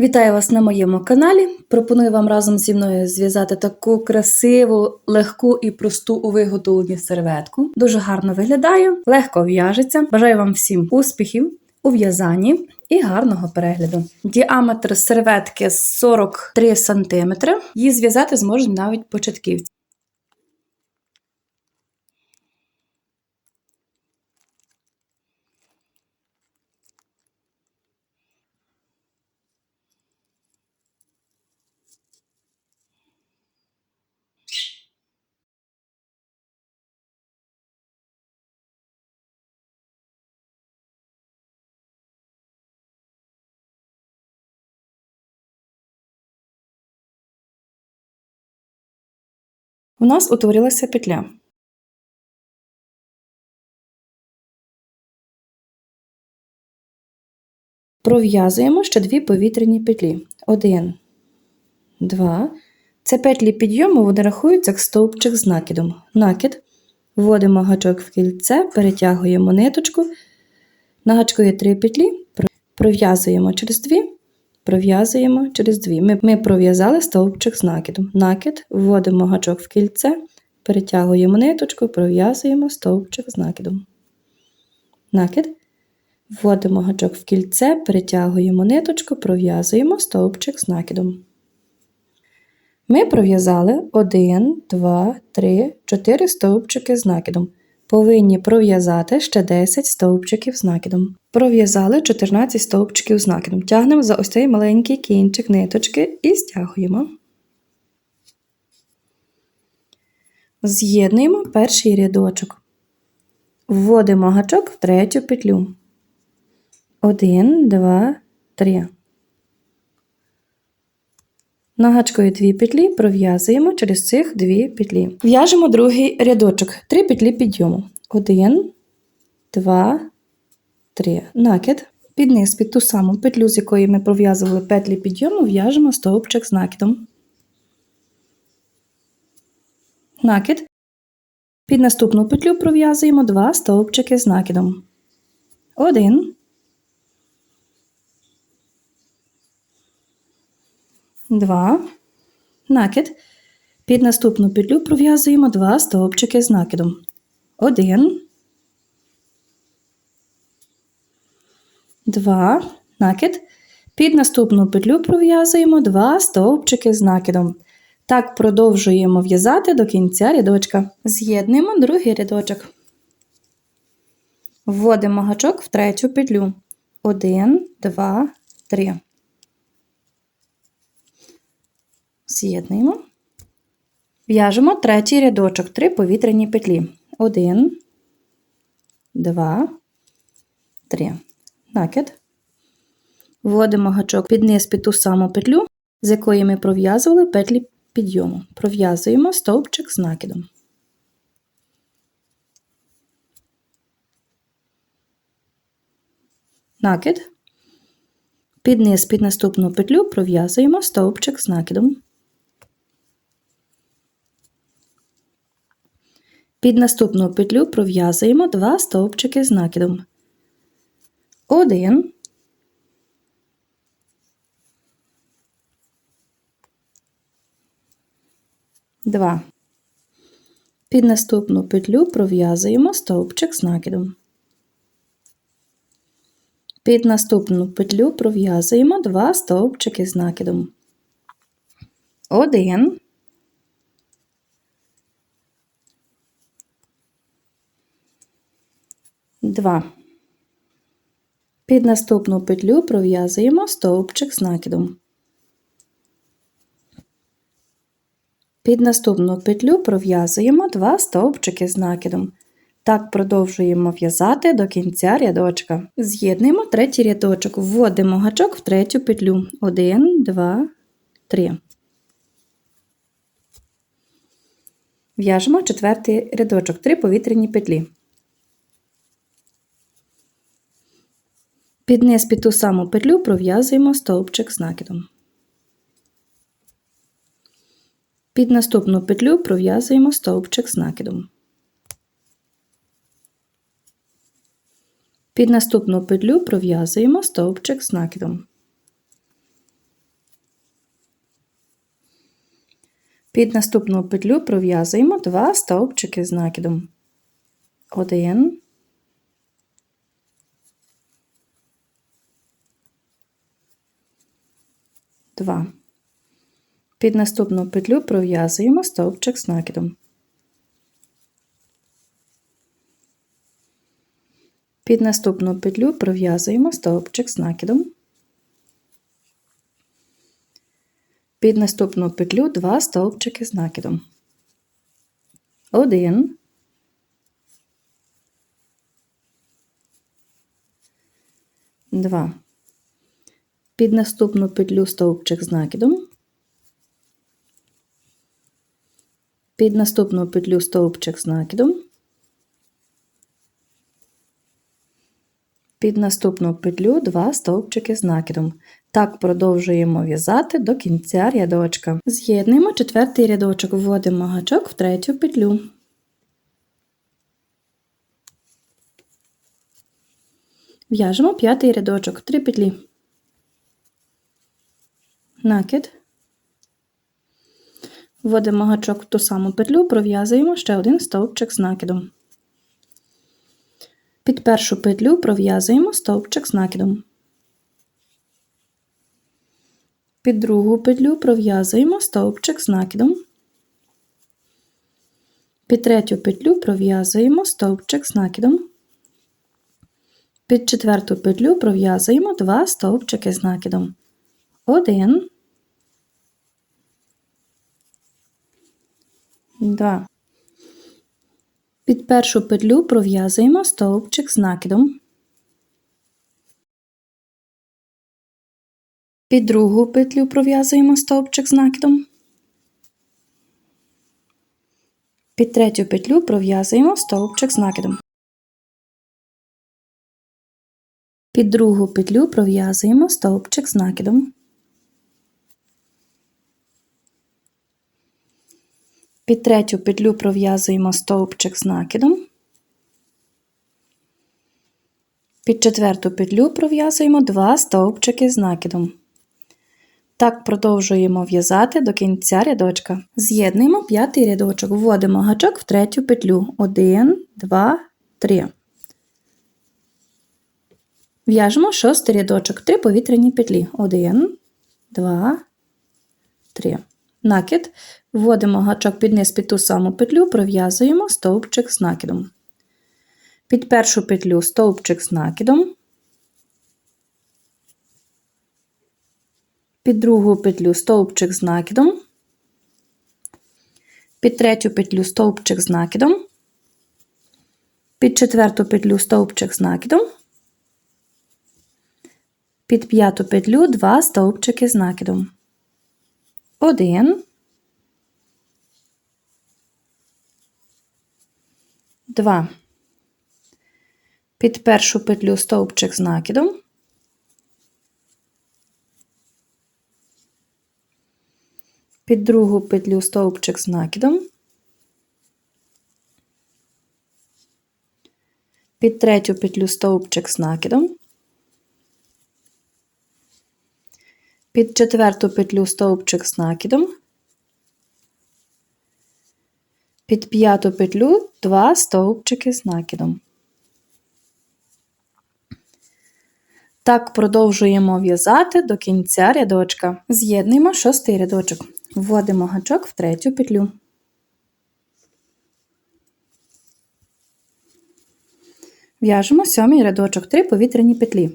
Вітаю вас на моєму каналі. Пропоную вам разом зі мною зв'язати таку красиву, легку і просту у виготовленні серветку. Дуже гарно виглядає, легко в'яжеться. Бажаю вам всім успіхів у в'язанні і гарного перегляду. Діаметр серветки 43 см. Її зв'язати зможуть навіть початківці. У нас утворилася петля. Пров'язуємо ще дві повітряні петлі. Один, два. Це петлі підйому вони рахуються як стовпчик з накидом. Накид. Вводимо гачок в кільце, перетягуємо ниточку. На гачку є три петлі, пров'язуємо через дві, пров'язуємо через дві. Ми, ми пров'язали стовпчик з накидом. Накид, вводимо гачок в кільце, перетягуємо ниточку, пров'язуємо стовпчик з накидом. Накид. Вводимо гачок в кільце, перетягуємо ниточку, пров'язуємо стовпчик з накидом. Ми пров'язали 1, 2, 3, 4 стовпчики з накидом. Повинні пров'язати ще 10 стовпчиків з накидом. Пров'язали 14 стовпчиків з накидом. Тягнемо за ось цей маленький кінчик ниточки і стягуємо. З'єднуємо перший рядочок. Вводимо гачок в третю петлю. 1, 2, 3. Нагачкою дві петлі пров'язуємо через цих дві петлі. В'яжемо другий рядочок, три петлі підйому. Один, два, три. Накид. Під низ, під ту саму петлю, з якої ми пров'язували петлі підйому, в'яжемо стовпчик з накидом. Накид. Під наступну петлю пров'язуємо два стовпчики з накидом. Один. Два, накид. Під наступну петлю пров'язуємо два стовпчики з накидом. 1, 2, накид. Під наступну петлю пров'язуємо два стовпчики з накидом. Так продовжуємо в'язати до кінця рядочка. З'єднуємо другий рядочок. Вводимо гачок в третю петлю. 1, 2, 3. З'єднуємо. В'яжемо третій рядочок, три повітряні петлі. Один, два, три. Накид. Вводимо гачок під низ під ту саму петлю, з якої ми пров'язували петлі підйому. Пров'язуємо стовпчик з накидом. Накид. Під низ під наступну петлю пров'язуємо стовпчик з накидом. Під наступну петлю пров'язуємо два стовпчики з накидом. Один. Два. Під наступну петлю пров'язуємо стовпчик з накидом. Під наступну петлю пров'язуємо два стовпчики з накидом. Один. Два. Під наступну петлю пров'язуємо стовпчик з накидом. Під наступну петлю пров'язуємо два стовпчики з накидом. Так продовжуємо в'язати до кінця рядочка. З'єднуємо третій рядочок, вводимо гачок в третю петлю. Один, два, три. В'яжемо четвертий рядочок, три повітряні петлі. Під низ під ту саму петлю пров'язуємо стовпчик з накидом. Під наступну петлю пров'язуємо стовпчик з накидом. Під наступну петлю пров'язуємо стовпчик з накидом. Під наступну петлю пров'язуємо два стовпчики з накидом. Один, 2. Під наступну петлю пров'язуємо стовпчик з накидом. Під наступну петлю пров'язуємо стовпчик з накидом. Під наступну петлю 2 стовпчики з накидом. 1 2 під наступну петлю стовпчик з накидом. Під наступну петлю стовпчик з накидом. Під наступну петлю два стовпчики з накидом. Так продовжуємо в'язати до кінця рядочка. З'єднуємо четвертий рядочок, вводимо гачок в третю петлю. В'яжемо п'ятий рядочок, три петлі. Накид. Вводимо гачок в ту саму петлю, пров'язуємо ще один стовпчик з накидом. Під першу петлю пров'язуємо стовпчик з накидом. Під другу петлю пров'язуємо стовпчик з накидом. Під третю петлю пров'язуємо стовпчик з накидом. Під четверту петлю пров'язуємо два стовпчики з накидом. Один, два. Під першу петлю пров'язуємо стовпчик з накидом. Під другу петлю пров'язуємо стовпчик з накидом. Під третю петлю пров'язуємо стовпчик з накидом. Під другу петлю пров'язуємо стовпчик з накидом. Під третю петлю пров'язуємо стовпчик з накидом. Під четверту петлю пров'язуємо два стовпчики з накидом. Так продовжуємо в'язати до кінця рядочка. З'єднуємо п'ятий рядочок, вводимо гачок в третю петлю. Один, два, три. В'яжемо шостий рядочок, три повітряні петлі. Один, два, три. Накид. Вводимо гачок під низ під ту саму петлю, пров'язуємо стовпчик з накидом. Під першу петлю стовпчик з накидом. Під другу петлю стовпчик з накидом. Під третю петлю стовпчик з накидом. Під четверту петлю стовпчик з накидом. Під п'яту петлю два стовпчики з накидом. Один. Два. Під першу петлю стовпчик з накидом. Під другу петлю стовпчик з накидом. Під третю петлю стовпчик з накидом. Під четверту петлю стовпчик з накидом. Під п'яту петлю два стовпчики з накидом. Так продовжуємо в'язати до кінця рядочка. З'єднуємо шостий рядочок. Вводимо гачок в третю петлю. В'яжемо сьомий рядочок, три повітряні петлі.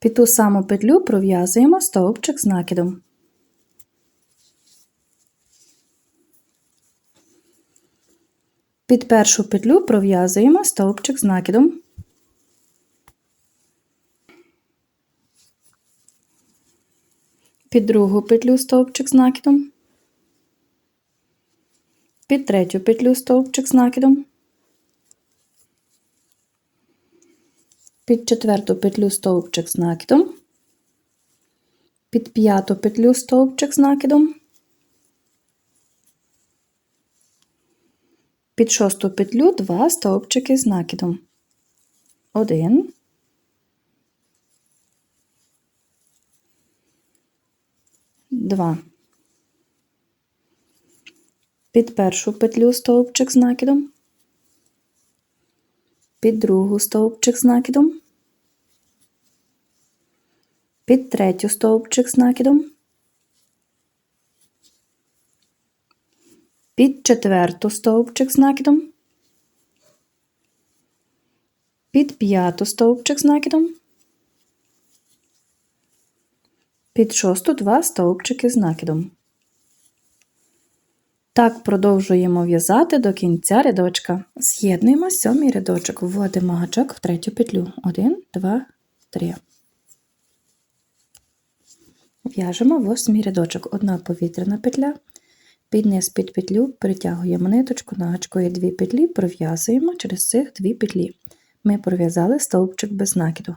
Під ту саму петлю пров'язуємо стовпчик з накидом. Під першу петлю пров'язуємо стовпчик з накидом. Під другу петлю стовпчик з накидом. Під третю петлю стовпчик з накидом. Під четверту петлю стовпчик з накидом. Під п'яту петлю стовпчик з накидом. Під шосту петлю два стовпчики з накидом. Один. 2. Під першу петлю стовпчик з накидом. Під другу стовпчик з накидом. Під третю стовпчик з накидом. Під четверту стовпчик з накидом. Під п'яту стовпчик з накидом. Під шосту два стовпчики з накидом. Так продовжуємо в'язати до кінця рядочка. З'єднуємо сьомий рядочок, вводимо гачок в третю петлю. Один, два, три. В'яжемо восьмий рядочок. Одна повітряна петля. Під низ під петлю притягуємо ниточку, на гачку дві петлі, пров'язуємо через цих дві петлі. Ми пров'язали стовпчик без накиду.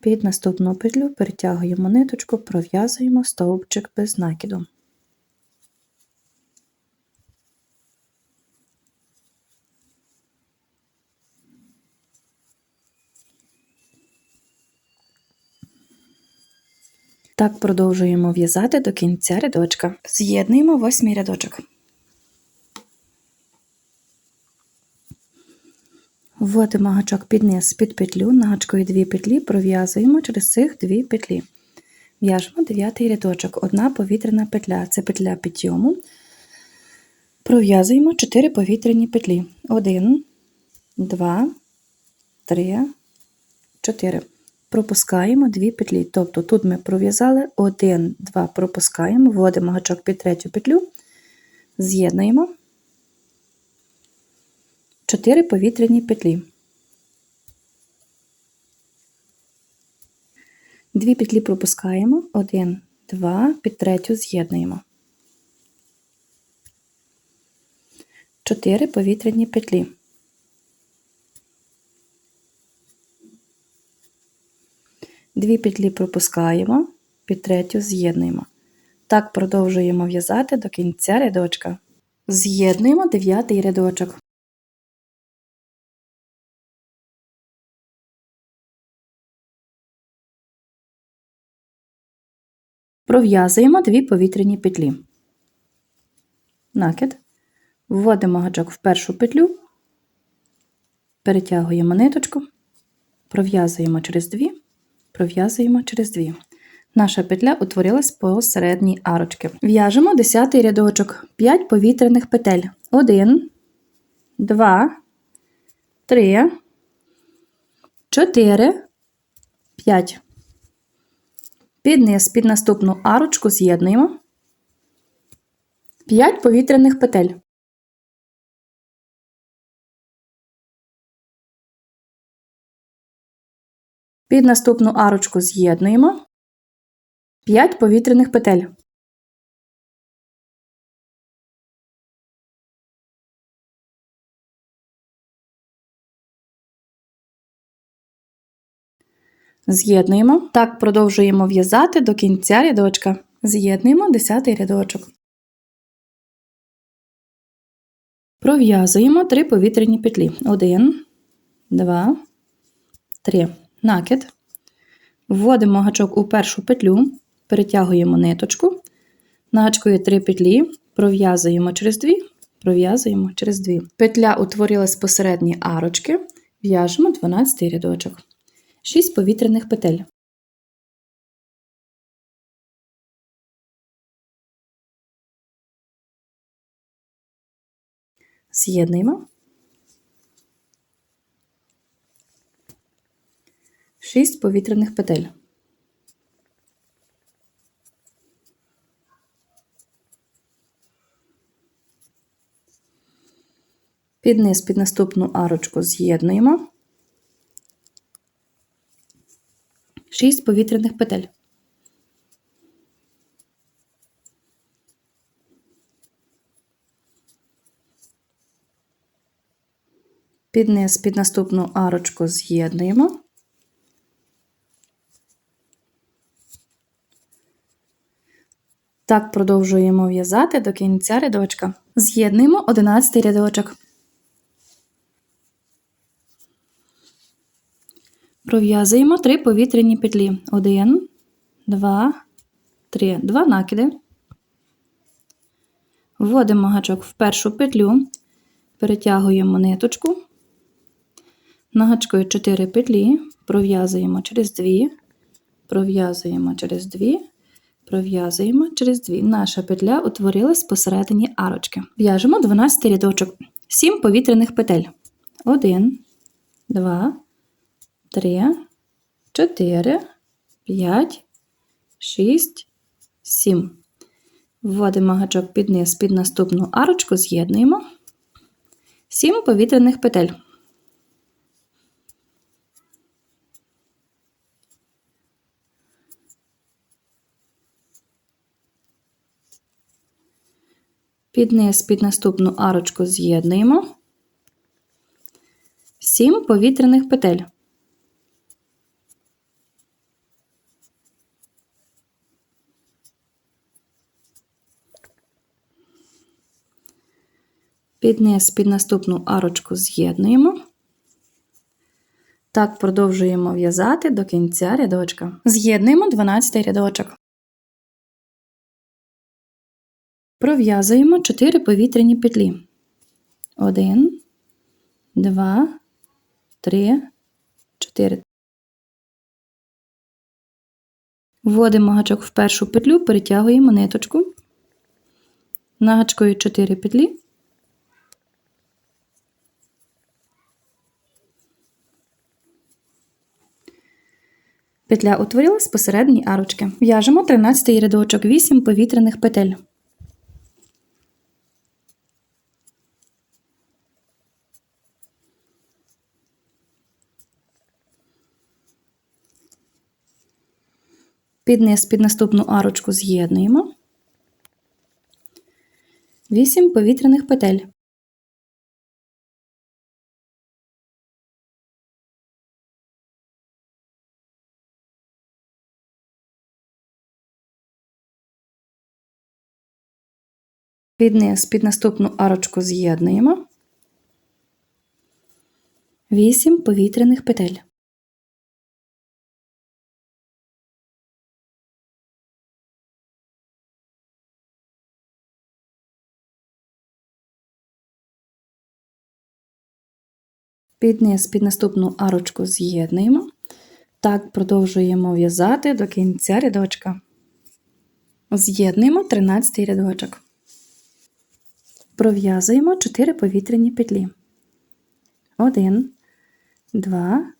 Під наступну петлю перетягуємо ниточку, пров'язуємо стовпчик без накиду. Так продовжуємо в'язати до кінця рядочка. З'єднуємо восьмий рядочок. Вводимо гачок під низ під петлю, на гачкою дві петлі пров'язуємо через цих дві петлі. В'яжемо дев'ятий рядочок, одна повітряна петля це петля підйому. Пров'язуємо 4 повітряні петлі. 1, 2, 3, 4. Пропускаємо дві петлі. Тобто тут ми пров'язали 1, 2, пропускаємо, вводимо гачок під третю петлю, з'єднуємо 4 повітряні петлі. Дві петлі пропускаємо, 1, 2, під третю з'єднуємо. 4 повітряні петлі. Дві петлі пропускаємо, під третю з'єднуємо. Так продовжуємо в'язати до кінця рядочка. З'єднуємо дев'ятий рядочок. Пров'язуємо дві повітряні петлі. Накид. Вводимо гачок в першу петлю, перетягуємо ниточку, пров'язуємо через дві, пров'язуємо через дві. Наша петля утворилась по середній арочці. В'яжемо 10 рядочок, 5 повітряних петель. 1, 2, 3, 4, 5. Під низ під наступну арочку з'єднуємо 5 повітряних петель. Під наступну арочку з'єднуємо 5 повітряних петель. З'єднуємо. Так продовжуємо в'язати до кінця рядочка. З'єднуємо 10 рядочок. Пров'язуємо 3 повітряні петлі. 1, 2, 3. Накид. Вводимо гачок у першу петлю, перетягуємо ниточку. На гачку є 3 петлі, пров'язуємо через 2, пров'язуємо через 2. Петля утворилась посередні арочки, в'яжемо 12 рядочок. 6 повітряних петель. З'єднуємо. 6 повітряних петель. Під низ під наступну арочку з'єднуємо 6 повітряних петель. Під низ під наступну арочку з'єднуємо. Так продовжуємо в'язати до кінця рядочка. З'єднуємо 11 рядочок. Пров'язуємо 3 повітряні петлі. 1, 2, 3, 2 накиди. Вводимо гачок в першу петлю, перетягуємо ниточку, нагачкою 4 петлі, пров'язуємо через 2, пров'язуємо через 2, пров'язуємо через 2. Наша петля утворилась посередині арочки. В'яжемо 12 рядочок, 7 повітряних петель. 1, 2, 3, 4, 5, 6, 7. Вводимо гачок під низ під наступну арочку, з'єднуємо 7 повітряних петель. Під низ під наступну арочку з'єднуємо 7 повітряних петель. Під низ під наступну арочку з'єднуємо. Так продовжуємо в'язати до кінця рядочка. З'єднуємо 12 рядочок. Пров'язуємо 4 повітряні петлі. 1, 2, 3, 4. Вводимо гачок в першу петлю, перетягуємо ниточку. Нагачкою 4 петлі. Петля утворилась посередині арочки. В'яжемо 13 рядочок, 8 повітряних петель. Під під наступну арочку з'єднуємо 8 повітряних петель. Під під наступну арочку з'єднуємо 8 повітряних петель. Під низ під наступну арочку з'єднуємо. Так продовжуємо в'язати до кінця рядочка. З'єднуємо 13 рядочок. Пров'язуємо 4 повітряні петлі. 1, 2,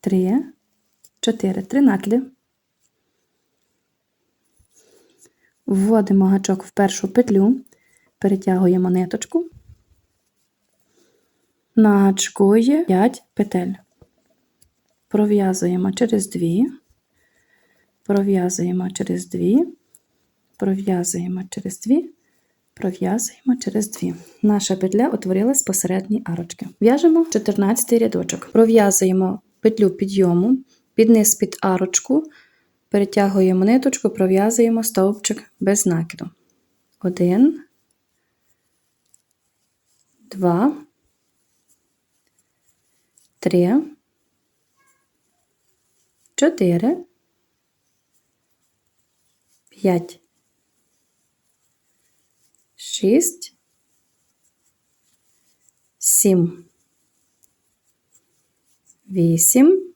3, 4. 3 накиди. Вводимо гачок в першу петлю, перетягуємо ниточку. Нагачкує 5 петель. Пров'язуємо через 2, пров'язуємо через 2, пров'язуємо через 2, пров'язуємо через 2. Наша петля утворилась посередній арочки. В'яжемо 14 рядочок. Пров'язуємо петлю підйому, під низ під арочку, перетягуємо ниточку, пров'язуємо стовпчик без накиду. 1, 2, 3, 4, 5, 6, 7, 8,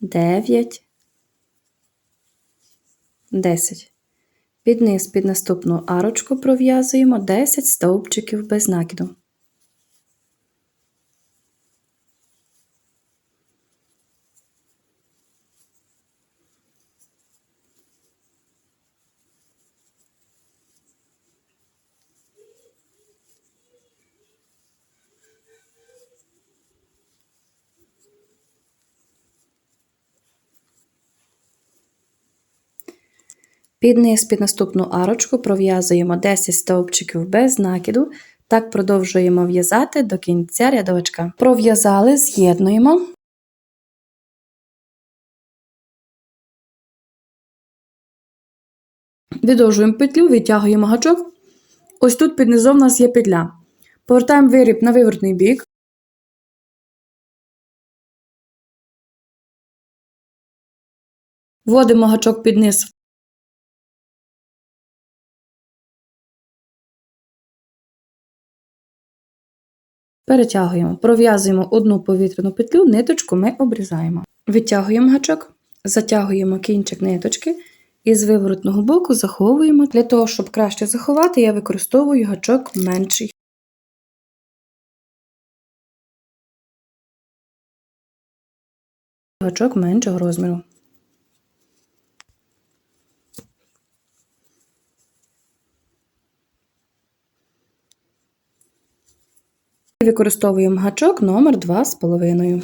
9, 10. Під низ під наступну арочку пров'язуємо 10 стовпчиків без накиду. Під низ під наступну арочку пров'язуємо 10 стовпчиків без накиду. Так продовжуємо в'язати до кінця рядочка. Пров'язали, з'єднуємо. Відовжуємо петлю, витягуємо гачок. Ось тут під низом у нас є петля. Повертаємо виріб на вивертний бік. Вводимо гачок під низ. Перетягуємо, пров'язуємо одну повітряну петлю, ниточку ми обрізаємо. Витягуємо гачок, затягуємо кінчик ниточки і з виворотного боку заховуємо. Для того, щоб краще заховати, я використовую гачок менший. Гачок меншого розміру. Використовуємо гачок номер 2,5.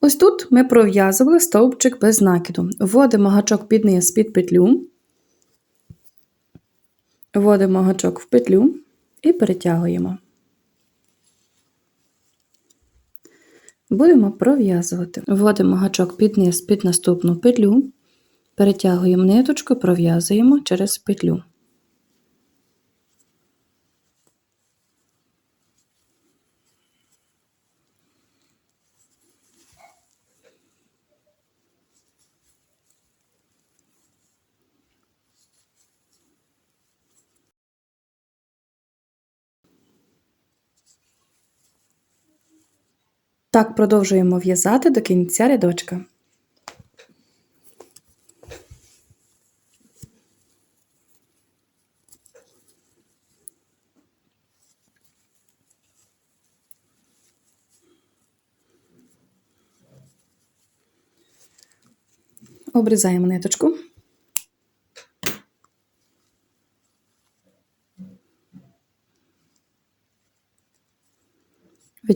Ось тут ми пров'язували стовпчик без накиду. Вводимо гачок під низ під петлю, вводимо гачок в петлю і перетягуємо. Будемо пров'язувати. Вводимо гачок під низ під наступну петлю, перетягуємо ниточку, пров'язуємо через петлю. Так продовжуємо в'язати до кінця рядочка. Обрізаємо ниточку.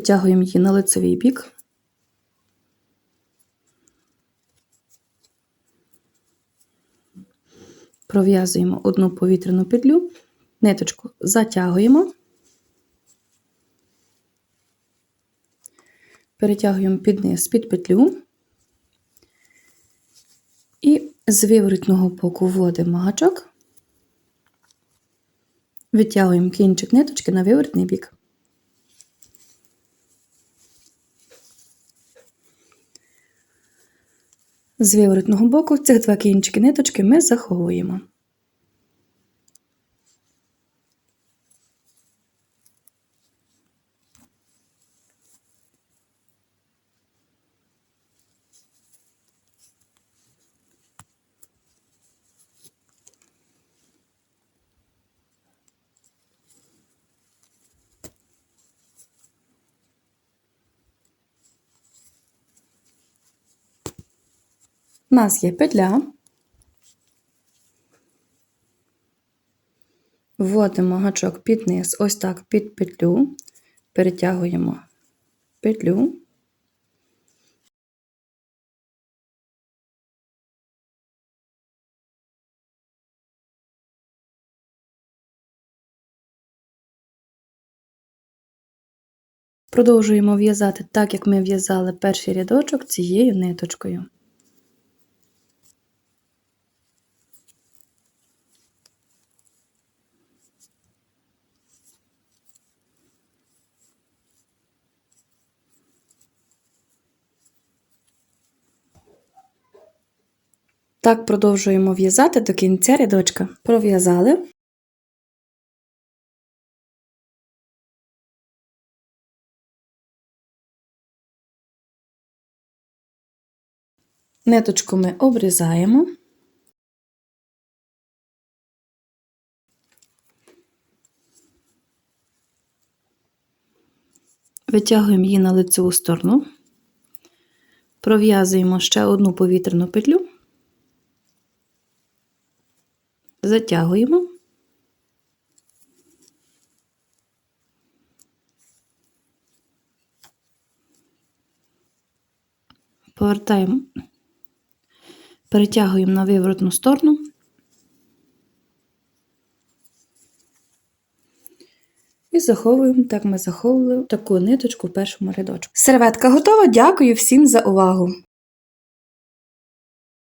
Відтягуємо її на лицевий бік. Пров'язуємо одну повітряну петлю, ниточку затягуємо, перетягуємо під низ під петлю і з виворотного боку вводимо гачок, відтягуємо кінчик ниточки на виворотний бік. З виворотного боку цих два кінчики ниточки ми заховуємо. У нас є петля. Вводимо гачок під низ, ось так під петлю, перетягуємо петлю. Продовжуємо в'язати так, як ми в'язали перший рядочок цією ниточкою. Так продовжуємо в'язати до кінця рядочка. Пров'язали. Ниточку ми обрізаємо. Витягуємо її на лицеву сторону, пров'язуємо ще одну повітряну петлю, затягуємо. Повертаємо, перетягуємо на виворотну сторону. І заховуємо, так ми заховували таку ниточку в першому рядочку. Серветка готова. Дякую всім за увагу!